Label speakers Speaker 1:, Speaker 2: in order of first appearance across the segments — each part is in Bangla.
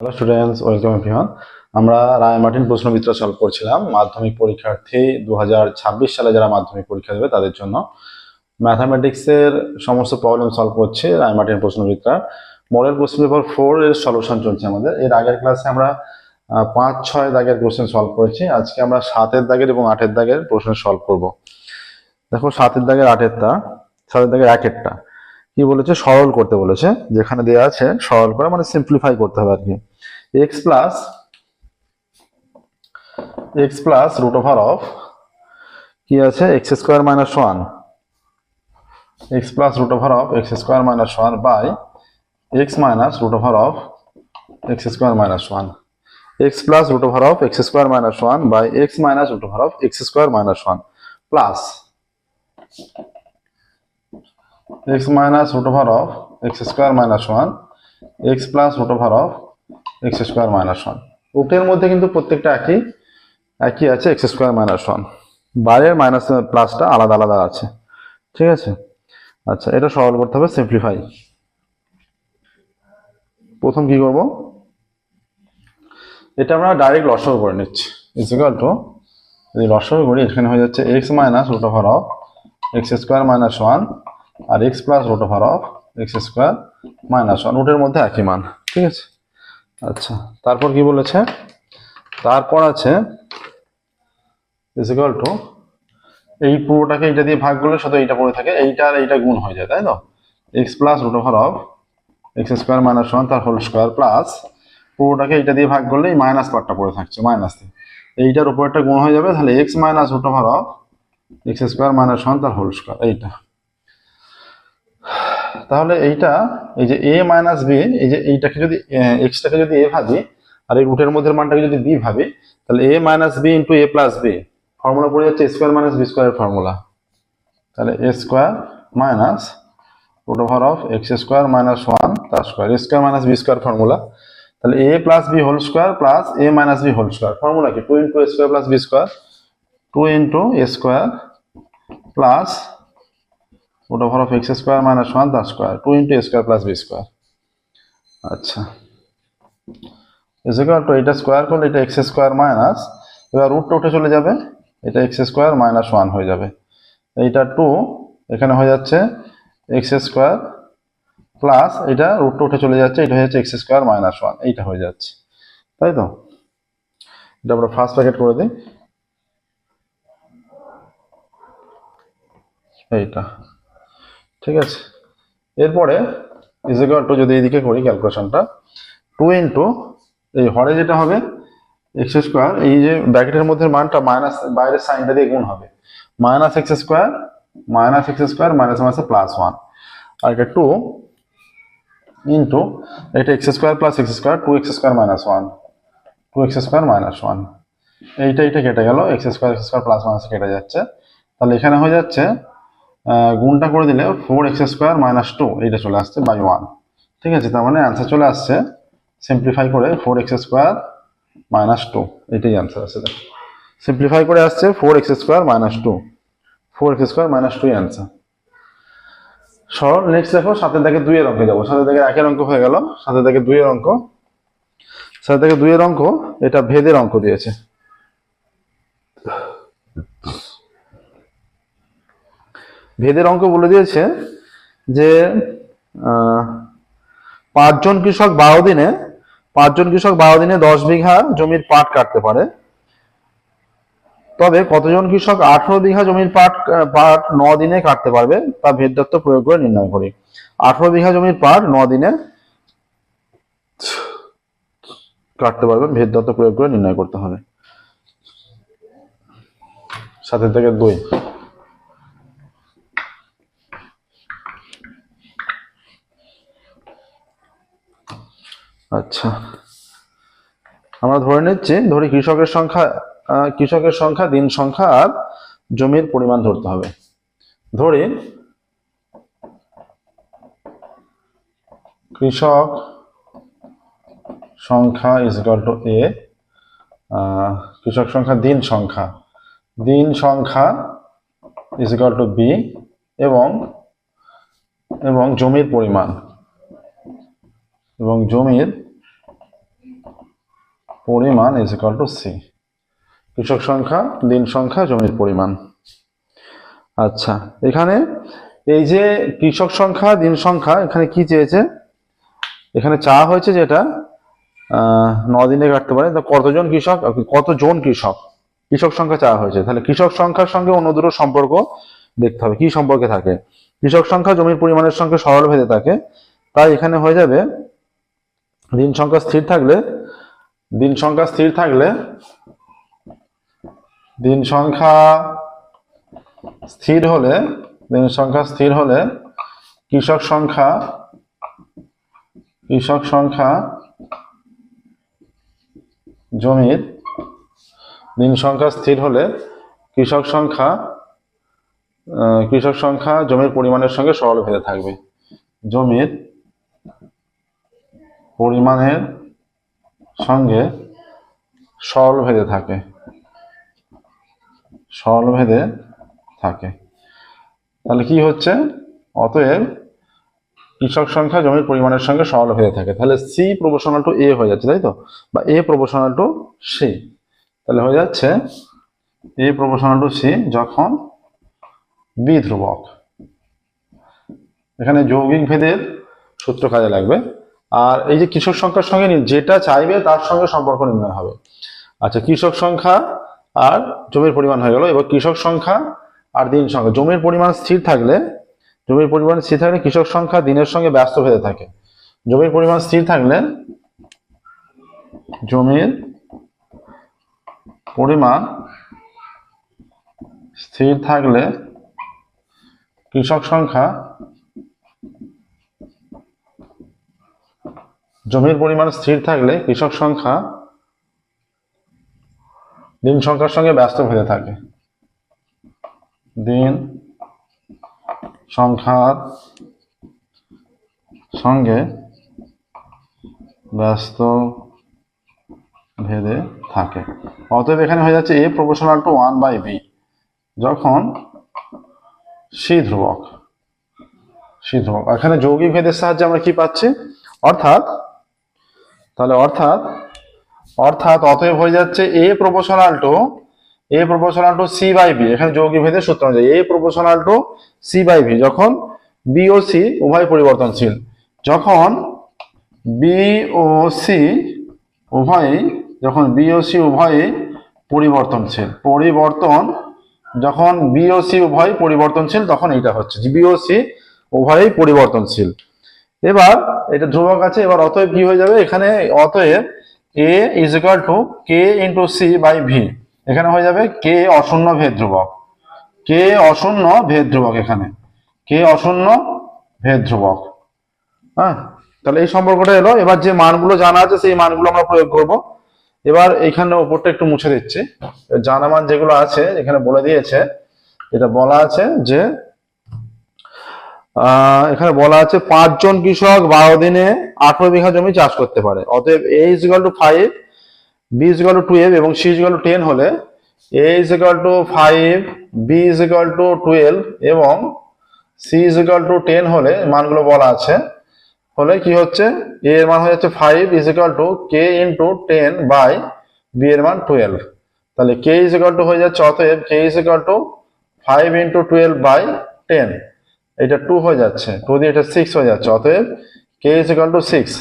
Speaker 1: হ্যালো স্টুডেন্টস ওয়েলকাম এভরিওয়ান আমরা রায় মার্টিন প্রশ্নবিত্র সলভ করছিলাম। মাধ্যমিক পরীক্ষার্থী দু হাজার ছাব্বিশ সালে যারা মাধ্যমিক পরীক্ষা দেবে তাদের জন্য। ম্যাথামেটিক্সের সমস্ত প্রবলেম সলভ করছে রায় মার্টিন প্রশ্নবিদ্যা মডেল কোশ্চেন পেপার ফোর এর সলিউশন চলছে আমাদের। এর আগের ক্লাসে আমরা পাঁচ, ছয় দাগের কোশ্চেন সলভ করেছি। আজকে আমরা সাতের দাগের এবং আটের দাগের প্রশ্ন সলভ করব। দেখো সাতের দাগের আটেরটা, সাতের দাগের একেরটা। কি বলেছে? সরল করতে বলেছে। যেখানে দেওয়া আছে সরল করা মানে সিম্পলিফাই করতে হবে আর কি x plus x plus root over of কি আছে? X square minus one x plus root over of x square minus one by x minus root over of x square minus one x plus root over of x square minus one by x minus root over of x square minus one plus x minus root over of x square minus 1 x plus root over of x square minus one রুটের মধ্যে কিন্তু প্রত্যেকটা একই একই আছে এক্স স্কোয়ার মাইনাস ওয়ান বাইরের মাইনাস প্লাসটা আলাদা আলাদা আছে। ঠিক আছে? আচ্ছা এটা সরল করতে হবে সিম্পলিফাই প্রথম কি করব? এটা আমরা ডাইরেক্ট লসও করে নিচ্ছি। ইজিক্যাল টু যদি লসও করি, এখানে হয়ে যাচ্ছে x minus root of x square minus one R x plus root over of x square minus one রুটের মধ্যে একই মান, ঠিক আছে? আচ্ছা তারপর কি বলেছে? তারপর আছে ইজিক্যাল টু এই পুরোটাকে এইটা দিয়ে ভাগ করলে শুধু এইটা পড়ে থাকে, এইটা আর এইটা গুণ হয়ে যায়, তাই তো? X plus root over of x square minus one তার হোল স্কোয়ার প্লাস পুরোটাকে এইটা দিয়ে ভাগ করলে এই মাইনাস পার্টটা পড়ে থাকছে মাইনাস দিয়ে। এইটার উপরটা গুণ হয়ে যাবে, তাহলে x minus root over of x square minus one তার হোল স্কোয়ার এইটা। তাহলে এইটা, এই যে এ মাইনাস বি এই যে এইটাকে যদি এক্সটাকে যদি এ ভাবি আর এই রুটের মধ্যে মানটাকে যদি বি ভাবি, তাহলে a minus b into a plus b formula পড়ে যাচ্ছে স্কোয়ার মাইনাস বি স্কোয়ারের ফর্মুলা তাহলে a square minus root over of x square minus one তার square square minus b square formula তাহলে a plus b whole square plus a minus b whole square formula কি? Two into square plus b square two into a square plus over of x square minus 1 the square 2 into a square plus b square. আচ্ছা। equal to এটা স্কোয়ার করলে এটা এক্স স্কোয়ার মাইনাস এবার রুটটা উঠে চলে যাবে, এটা এক্স স্কোয়ার মাইনাস ওয়ান হয়ে যাবে। এইটা টু এখানে হয়ে যাচ্ছে এক্স স্কোয়ার প্লাস এটা রুটটা উঠে চলে যাচ্ছে, এটা হয়ে যাচ্ছে এক্স স্কোয়ার মাইনাস ওয়ান এইটা হয়ে যাচ্ছে। তাই তো? এটা আমরা ফার্স্ট প্যাকেট করে দিই। এইটা। ঠিক আছে? এরপরে ইজিক্যাল টু যদি এইদিকে করি ক্যালকুলেশনটা টু ইন্টু এই হরে যেটা হবে এক্স স্কোয়ার এই যে ব্র্যাকেটের মধ্যে মানটা মাইনাস বাইরের সাইনটা দিয়ে গুণ হবে। Minus x square minus x square minus মাইনাসে প্লাস ওয়ান আর এটা টু ইন্টু এটা x square plus x square two x square minus one two x square minus one এইটা এইটা কেটে গেল x square x square plus minus কেটে যাচ্ছে। তাহলে এখানে হয়ে যাচ্ছে গুণটা করে দিলে four x square minus two এইটা চলে আসছে বাই ওয়ান ঠিক আছে? তার মানে অ্যান্সার চলে আসছে। সিম্পলিফাই করে four x square minus two এটাই অ্যান্সার আছে। দেখো। সিম্পলিফাই করে আসছে four x square minus two four x square minus two answer সরল নেক্সট দেখো সাথে থেকে দুইয়ের অঙ্কে যাব সাথে থেকে একের অঙ্ক হয়ে গেল। সাথে থেকে দুইয়ের অঙ্ক। সাথে থেকে দুইয়ের অঙ্ক, এটা ভেদের অঙ্ক দিয়েছে। ভেদের অঙ্ক বলে দিয়েছে যে পাঁচজন কৃষক বারো দিনে, পাঁচজন কৃষক বারো দিনে দশ বিঘা জমির পাট কাটতে পারে। তবে কতজন কৃষক আঠারো বিঘা জমির পাট পাট ন দিনে কাটতে পারবে তা ভেদ দত্ত প্রয়োগ করে নির্ণয় করি। আঠারো বিঘা জমির পাট ন দিনে কাটতে পারবে, ভেদ দত্ত প্রয়োগ করে নির্ণয় করতে হবে। সাথে থেকে দুই। আচ্ছা। আমরা ধরে নিচ্ছি, ধরি কৃষকের সংখ্যা কৃষকের সংখ্যা, দিন সংখ্যা আর জমির পরিমাণ ধরতে হবে। ধরি, কৃষক সংখ্যা ইজ টু এ কৃষক সংখ্যা দিন সংখ্যা। দিন সংখ্যা ইজ টু বি এবং এবং জমির পরিমাণ। এবং জমির পরিমাণ ইজ ইকাল টু সি কৃষক সংখ্যা, দিন সংখ্যা, জমির পরিমাণ। আচ্ছা এখানে এই যে কৃষক সংখ্যা, দিন সংখ্যা, এখানে কি চেয়েছে? এখানে চা হয়েছে যেটা ন দিনে কাটতে পারে। তো কতজন কৃষক? কতজন কৃষক? কৃষক সংখ্যা চাওয়া হয়েছে। তাহলে কৃষক সংখ্যার সঙ্গে অন্য দুটো সম্পর্ক দেখতে হবে। কি সম্পর্কে থাকে? কৃষক সংখ্যা জমির পরিমাণের সঙ্গে সরল ভেদে থাকে। তাই এখানে হয়ে যাবে, দিন সংখ্যা স্থির থাকলে দিন সংখ্যা স্থির থাকলে দিন সংখ্যা স্থির হলে, দিন সংখ্যা স্থির হলে কৃষক সংখ্যা কৃষক সংখ্যা জমির দিন সংখ্যা স্থির হলে কৃষক সংখ্যা কৃষক সংখ্যা জমির পরিমাণের সঙ্গে সরল ভেদে থাকবে। জমির পরিমাণের সঙ্গে সরল ভেদে থাকে। সরল ভেদে থাকে। তাহলে কি হচ্ছে? অতএব কৃষক সংখ্যা জমির পরিমাণের সঙ্গে সরল ভেদে থাকে। তাহলে সি প্রপোর্শনাল টু এ হয়ে যাচ্ছে, তাই তো? বা এ প্রপোর্শনাল টু সি তাহলে হয়ে যাচ্ছে এ প্রপোর্শনাল টু সি যখন বি ধ্রুবক এখানে যৌগিক ভেদের সূত্র কাজে লাগবে। আর এই যে কৃষক সংখ্যার সঙ্গে যেটা চাইবে তার সঙ্গে সম্পর্ক নির্ণয় হবে। আচ্ছা কৃষক সংখ্যা আর জমির পরিমাণ হয়ে গেল। এবার কৃষক সংখ্যা আর দিন সংখ্যা। জমির পরিমাণ স্থির থাকলে, জমির পরিমাণ স্থির থাকলে কৃষক সংখ্যা দিনের সঙ্গে ব্যস্ত ভেদে থাকে। জমির পরিমাণ স্থির থাকলে জমির পরিমাণ স্থির থাকলে কৃষক সংখ্যা জমির পরিমাণ স্থির থাকলে কৃষক সংখ্যা দিন সংখ্যার সঙ্গে ব্যস্ত ভেদে থাকে। দিন সংখ্যার সঙ্গে ব্যস্ত ভেদে থাকে। অতএব এখানে হয়ে যাচ্ছে a proportional to one by b, যখন সি ধ্রুবক সি ধ্রুবক। এখানে যৌগিক ভেদের সাহায্যে আমরা কি পাচ্ছি? অর্থাৎ তাহলে অর্থাৎ অর্থাৎ অতএব হয়ে যাচ্ছে a proportional to a proportional to c by b এখানে যৌগিক ভেদের সূত্র অনুযায়ী a proportional to c by v যখন বি ও সি উভয় পরিবর্তনশীল। যখন বি ও সি উভয়ই, যখন বি ও সি উভয়ই পরিবর্তনশীল। পরিবর্তন, যখন বি ও সি উভয় পরিবর্তনশীল, তখন এইটা হচ্ছে। বি ও সি উভয়ই পরিবর্তনশীল। এবার এটা ধ্রুবক আছে, এবার অতএব কি হয়ে যাবে? এখানে অতএব a is equal to k into c by v এখানে হয়ে যাবে কে অশূন্য ভেদ ধ্রুবক। কে অশূন্য ভেদ ধ্রুবক এখানে। কে অশূন্য ভেদ ধ্রুবক। হ্যাঁ? তাহলে এই সম্পর্কটা এলো। এবার যে মানগুলো জানা আছে, সেই মানগুলো আমরা প্রয়োগ করব। এবার এখানে ওপরটা একটু মুছে দিচ্ছি। জানা মান যেগুলো আছে, এখানে বলে দিয়েছে। এটা বলা আছে যে এখানে বলা আছে পাঁচজন কৃষক বারো দিনে আঠারো বিঘা জমি চাষ করতে পারে। অতএব a is equal to five b is equal to twelve এবং c is equal to ten হলে a is equal to five b is equal to twelve এবং c is equal to ten হলে মানগুলো বলা আছে, হলে কি হচ্ছে? এ এর মান হয়ে যাচ্ছে five is equal to k into ten by b এর মান টুয়েলভ তাহলে কে ইজ ইকাল টু হয়ে যাচ্ছে, অতএব k is equal to five into twelve by ten এটা টু হয়ে যাচ্ছে। টু দিয়ে এটা সিক্স হয়ে যাচ্ছে। অতএব k is equal to six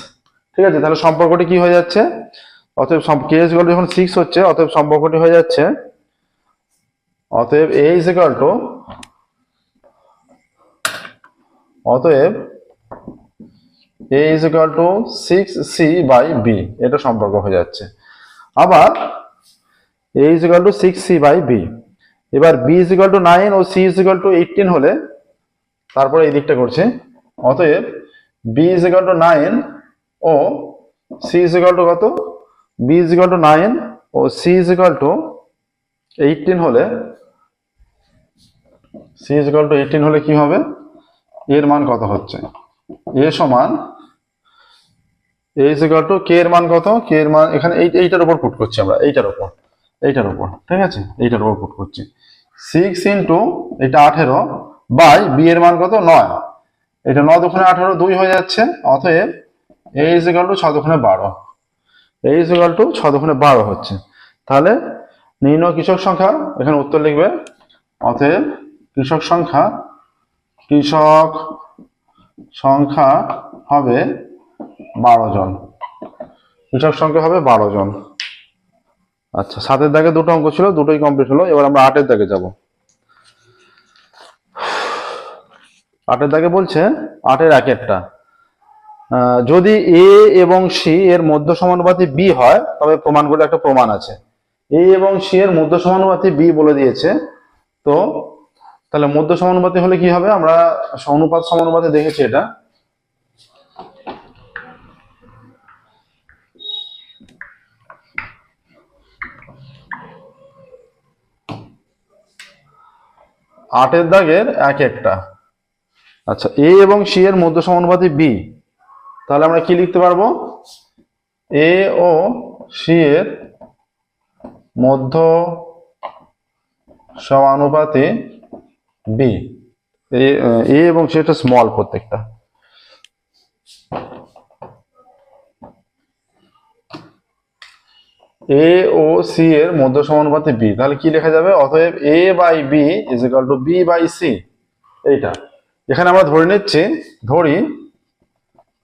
Speaker 1: ঠিক আছে? তাহলে সম্পর্কটি কি হয়ে যাচ্ছে? অতএব কে ইজ ইকাল যখন সিক্স হচ্ছে, অতএব সম্পর্কটি হয়ে যাচ্ছে। অতএব এ ইজ ইকাল টু অতএব a is equal to six c by b এটা সম্পর্ক হয়ে যাচ্ছে। আবার a is equal to six c by b এবার b is equal to nine O c is equal to eighteen হলে তারপরে এই দিকটা করছে। অতএব b is equal to nine O C is equal to কত? B is equal to nine O c is equal to eighteen হলে c is equal to eighteen হলে কি হবে? এর মান কত হচ্ছে? এ সমান a is equal to k এর মান কত? কে এর মান এখানে এই, এইটার উপর পুট করছি আমরা, এইটার উপর এইটার উপর, ঠিক আছে? এইটার উপর পুট করছি। সিক্স ইন্টু এটা আঠেরো বাই বি এর মান কত? নয়। এটা ন দুখানে আঠারো, দুই হয়ে যাচ্ছে, অতএব এ ইজ ইকাল টু ছ দুখানে বারো। এ ইজ ইকাল টু ছ দুগুণে বারো হচ্ছে। তাহলে নির্ণয় কৃষক সংখ্যা, এখানে উত্তর লিখবে, অতএব কৃষক সংখ্যা কৃষক সংখ্যা হবে বারো জন। কৃষক সংখ্যা হবে বারো জন। আচ্ছা সাতের দাগে দুটো অঙ্ক ছিল, দুটোই কমপ্লিট হলো, এবার আমরা আটের দাগে যাব। আটের দাগে বলছে আটের এক একটা যদি এ এবং সি এর মধ্য সমানুপাতি বি হয়, তবে প্রমাণ করে একটা প্রমাণ আছে। এ এবং সি এর মধ্য সমানুপাতি বি বলে দিয়েছে, তো তাহলে মধ্য সমানুপাতি হলে কি হবে? আমরা অনুপাত সমানুপাতে দেখেছি এটা। আটের দাগের এক একটা। আচ্ছা এ এবং সি এর মধ্য সমানুপাতি বি তাহলে আমরা কি লিখতে পারব? এ ও সি এর মধ্য সমানুপাতি বি এ এবং সি একটা স্মল প্রত্যেকটা। এ ও সি এর মধ্য সমানুপাতি বি তাহলে কি লেখা যাবে? অতএব a by b is equal to b by c এইটা। এখানে আমরা ধরে নিচ্ছি, ধরি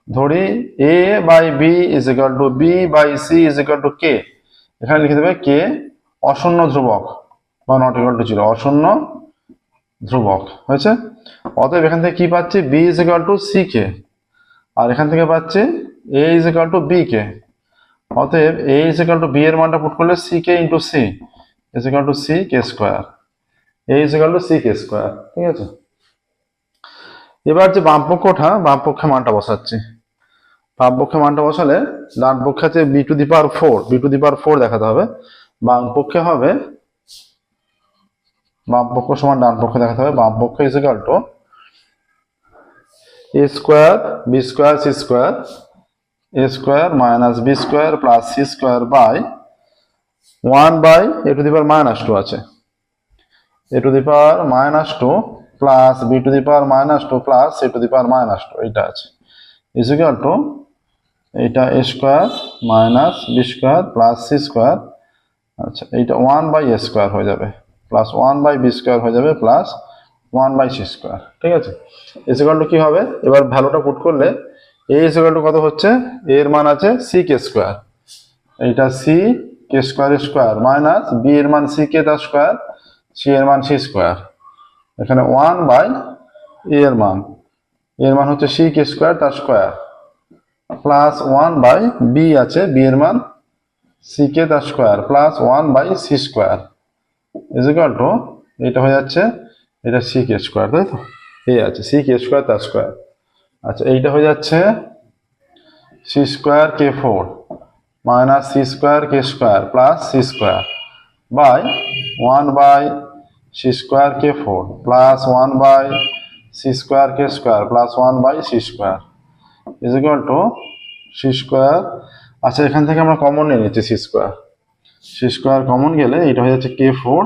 Speaker 1: ধরি a by b is equal to b by c is equal to k এখানে লিখে দেবে কে অশূন্য ধ্রুবক, বা নট ইকাল টু জিরো অশূন্য ধ্রুবক, হয়েছে? অতএব এখান থেকে কি পাচ্ছি? B is equal to c k আর এখান থেকে পাচ্ছি a is equal to b k অতএব a is equal to b এর মানটা পুট করলে c k into c is equal to c k square a is equal to c k square ঠিক আছে? এবার যে বাম ওঠা বাম পক্ষে মানটা বসাচ্ছি। বাম পক্ষে মানটা বসালে ডান পক্ষে আছে b to the power four b to the power four দেখাতে হবে। বাম পক্ষে হবে, বাম পক্ষ সমান ডান পক্ষে দেখাতে হবে। বাম পক্ষে is equal to a square b square c square a square minus b square plus c square by one by a to the power minus two আছে। A to the power minus two plus b to the power minus two plus c to the power minus two এইটা আছে। ইজ ইকাল টু এইটা a square minus b square plus c square আচ্ছা এইটা ওয়ান বাই এ স্কোয়ার হয়ে যাবে। Plus one by b square হয়ে যাবে plus one by c square ঠিক আছে? ইজ ইকাল টু কি হবে? এবার ভ্যালুটা পুট করলে এ ইজ ইকাল টু কত হচ্ছে? এর মান আছে সি কে স্কোয়ার এইটা c k square square minus b এর মান সি কে তার স্কোয়ার সি এর মান সি স্কোয়ার এখানে ওয়ান বাই এ এর মান। এর মান হচ্ছে সি কে স্কোয়ার, তার square. Plus one by b আছে, বি এর মান সি কে, তার square. Plus one by c square. Is equal to এটা হয়ে যাচ্ছে, এটা সি কে স্কোয়ার, তাই তো? এ আছে, সি কে স্কোয়ার, তার স্কোয়ার। আচ্ছা এইটা হয়ে যাচ্ছে c square k four, minus c square k square, plus c square. By, one by c square k four plus one by c square k square plus one by c square is equal to c square আচ্ছা এখান থেকে আমরা কমন নিয়ে নিচ্ছি c square c square common গেলে এটা হয়ে যাচ্ছে k four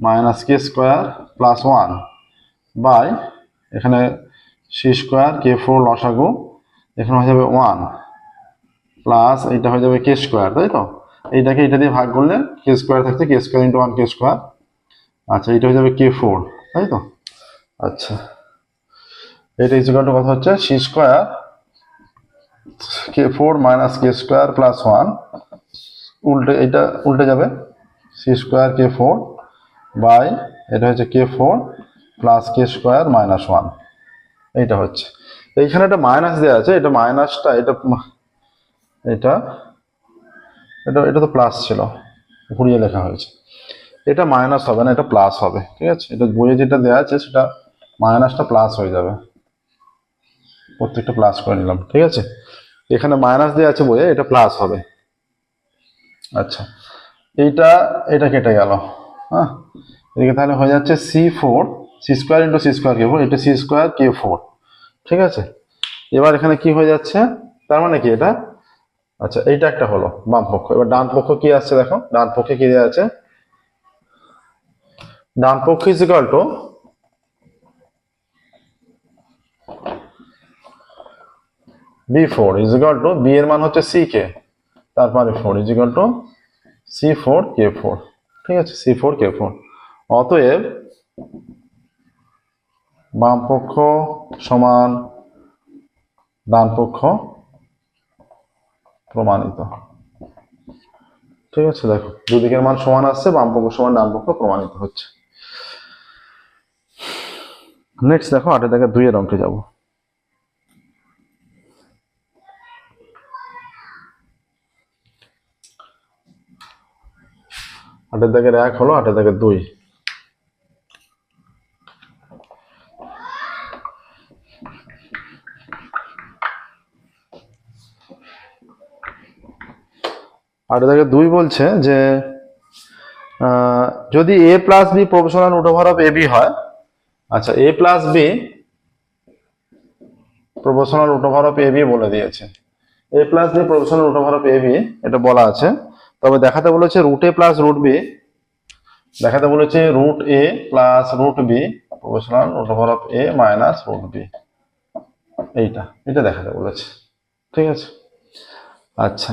Speaker 1: minus k square plus one by এখানে সি স্কোয়ার কে ফোর লসাগু, এখানে হয়ে যাবে ওয়ান প্লাস এইটা হয়ে যাবে কে স্কোয়ার তাই তো? এইটাকে এটা দিয়ে ভাগ করলে কে স্কোয়ার থাকছে k square into one k square আচ্ছা এটা হয়ে যাবে কে ফোর তাই তো? আচ্ছা। এটা ইজিকাল টু কথা হচ্ছে c square k four minus k square plus one উল্টে এটা উল্টে যাবে c square k four by এটা হচ্ছে k four plus k square minus one এইটা হচ্ছে। এইখানে একটা মাইনাস দেওয়া আছে, এটা মাইনাসটা এটা এটা এটা এটা তো প্লাস ছিল ঘুরিয়ে লেখা হয়েছে। এটা মাইনাস হবে না, এটা প্লাস হবে, ঠিক আছে? এটা বইয়ে যেটা দেওয়া আছে সেটা মাইনাসটা প্লাস হয়ে যাবে। প্রত্যেকটা প্লাস করে নিলাম, ঠিক আছে? এখানে মাইনাস দেওয়া আছে বইয়ে, এটা প্লাস হবে। আচ্ছা এইটা, এটা কেটে গেল হ্যাঁ? এদিকে তাহলে হয়ে যাচ্ছে c four c square into c square k four এটা সি স্কোয়ার কে ফোর ঠিক আছে? এবার এখানে কি হয়ে যাচ্ছে? তার মানে কি এটা? আচ্ছা এইটা একটা হলো, বাম পক্ষ। এবার ডান পক্ষ কি আসছে দেখো, ডান পক্ষে কি দেওয়া আছে? ডান পক্ষ is equal to b four is equal to b এর মান হচ্ছে সি কে তারপরে four is equal to c four k four ঠিক আছে? সি ফোর কে ফোর অতএব বাম পক্ষ সমান ডান পক্ষ প্রমাণিত। ঠিক আছে? দেখো, দুদিকের মান সমান আসছে বাম পক্ষ সমান ডান পক্ষ প্রমাণিত হচ্ছে। নেক্সট দেখো, আটের দাগে দুইয়ের অঙ্কে যাব। আটের দাগের এক হলো, আটের দাগের দুই। আটের দাগে দুই বলছে যে যদি a plus b proportional root of a b হয় আচ্ছা a plus b proportional root over of a b বলে দিয়েছে। A plus b proportional root over of a b এটা বলা আছে। তবে দেখাতে বলেছে root a plus root b দেখাতে বলেছে root a plus root b proportional root over of a minus root b এইটা, এটা দেখাতে বলেছে। ঠিক আছে? আচ্ছা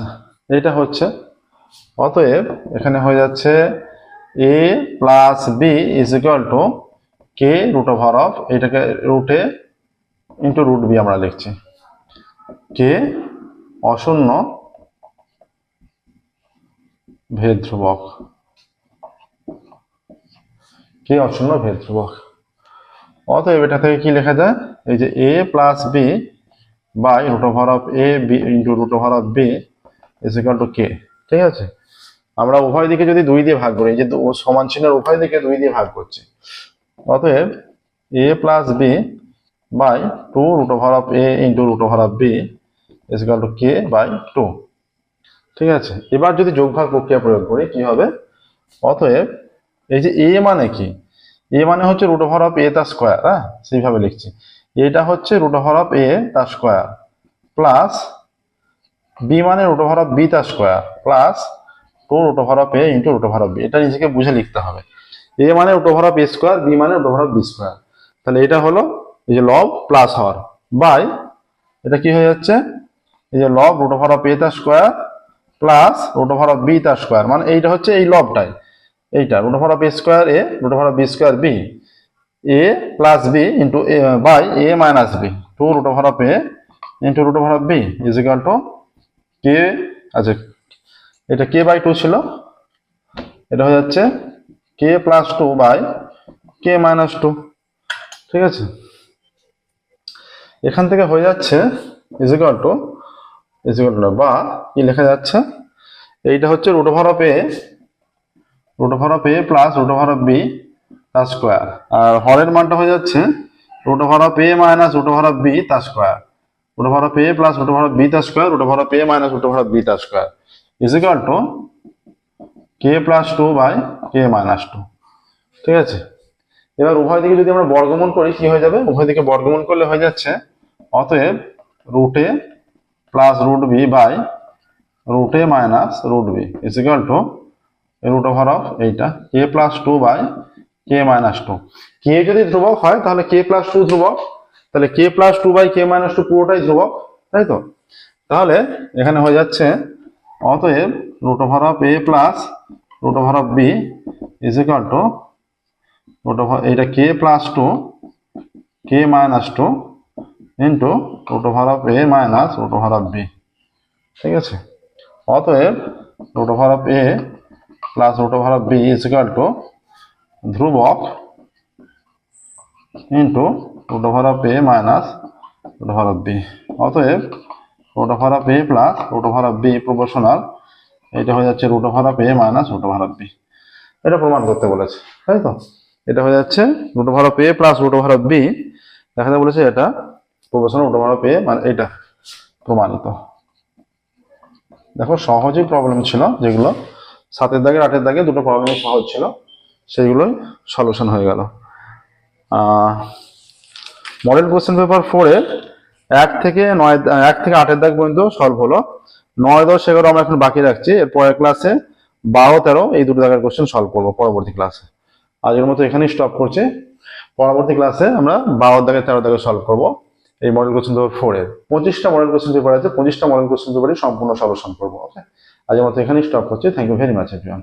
Speaker 1: এটা হচ্ছে। অতএব এখানে হয়ে যাচ্ছে A plus B is equal to K root over of এটাকে রুটে ইন্টু রুট বি আমরা লিখছি। কে অশূন্য ভেদ ধ্রুবক। কে অশূন্য ভেদ ধ্রুবক। অতএব এটা থেকে কি লেখা যায়? এই যে A plus B by root over of A B into root over of B is equal to K ঠিক আছে? আমরা উভয় দিকে যদি দুই দিয়ে ভাগ করি যে সমান চিহ্নের উভয় দিকে দুই দিয়ে ভাগ করছি। অতএব A plus B by two root over of A into root over of B is equal to K by two ঠিক আছে? এবার যদি যোগভাগ প্রক্রিয়া প্রয়োগ করি, কি হবে? অতএব এই যে এ মানে কি? এ মানে হচ্ছে রুট ওভার অফ এ তার স্কোয়ার হ্যাঁ? সেইভাবে লিখছি। এটা হচ্ছে রুট ওভার অফ এ তার স্কোয়ার প্লাস বি মানে রুট ওভার অফ বি তার square plus two root over of A into root over of B এটা নিজেকে বুঝে লিখতে হবে। এ মানে root over of square B মানে ওভার অফ বি স্কোয়ার তাহলে এটা হলো এই যে লব প্লাস হওয়ার বাই এটা কি হয়ে যাচ্ছে? এই যে লব রুট ওভার অফ তার square plus root over of B তার স্কোয়ার মানে এইটা হচ্ছে এই লবটাই এইটা root over of square A root over B square B A plus B into A by A minus B two root over of A into root over of B is equal to K আচ্ছা এটা কে বাই টু ছিল। এটা হয়ে যাচ্ছে K plus two by K minus two ঠিক আছে? এখান থেকে হয়ে যাচ্ছে is equal to is equal to বা কি লেখা যাচ্ছে? এইটা হচ্ছে root over of A root over of A plus root over of B তার স্কোয়ার আর হরের মানটা হয়ে যাচ্ছে root over of A minus root over of B তার square root over of A plus root over of B তার square root over of A minus root over of B তার square is equal to K plus two by K minus two ঠিক আছে? এবার উভয় দিকে যদি আমরা বর্গমূল করি, কি হয়ে যাবে? উভয় দিকে বর্গমূল করলে হয়ে যাচ্ছে অতএব root plus root B by root minus root B is two root over of এইটা K plus two by K minus two K যদি ধ্রুবক হয়, তাহলে কে প্লাস টু ধ্রুবক। তাহলে K plus two by K minus two পুরোটাই ধ্রুবক, তাই তো? তাহলে এখানে হয়ে যাচ্ছে, অতএব root over of A plus root over of B is equal to root over এইটা K plus two K minus two into root over of A minus root over of B ঠিক আছে অতএব root over of A plus root over of B is equal to ধ্রুবক into root over of A minus root over of B অতএব root over of A plus root over of B proportional এটা হয়ে যাচ্ছে root over of A minus root over of B এটা প্রমাণ করতে বলেছে, তাই তো? এটা হয়ে যাচ্ছে root over of A plus root over of B দেখাতে বলেছে এটা proportional root over of A মানে এটা প্রমাণিত। দেখো সহজই প্রবলেম ছিল যেগুলো, সাতের দাগের আটের দাগে দুটো প্রবলেম সহজ ছিল, সেইগুলোই সলিউশন হয়ে গেল। মডেল কোশ্চেন পেপার ফোরের এক থেকে নয়, এক থেকে আটের দাগ পর্যন্ত সলভ হলো। নয় দশ এগারো আমরা এখন বাকি রাখছি। এর পরের ক্লাসে বারো, তেরো এই দুটো জায়গার কোয়েশ্চেন সলভ করব পরবর্তী ক্লাসে আজকের মতো এখানেই স্টপ করছে। পরবর্তী ক্লাসে আমরা বারো দাগে তেরো দাগে সলভ করব। এই মডেল কোশ্চেন পেপার ফোরের পঁচিশটা মডেল কোশ্চেন পেপার আছে, পঁচিশটা মডেল কোশ্চেন পেপারই সম্পূর্ণ সলিউশন করব ওকে আজকের মতো এখানেই স্টপ করছি। Thank you very much everyone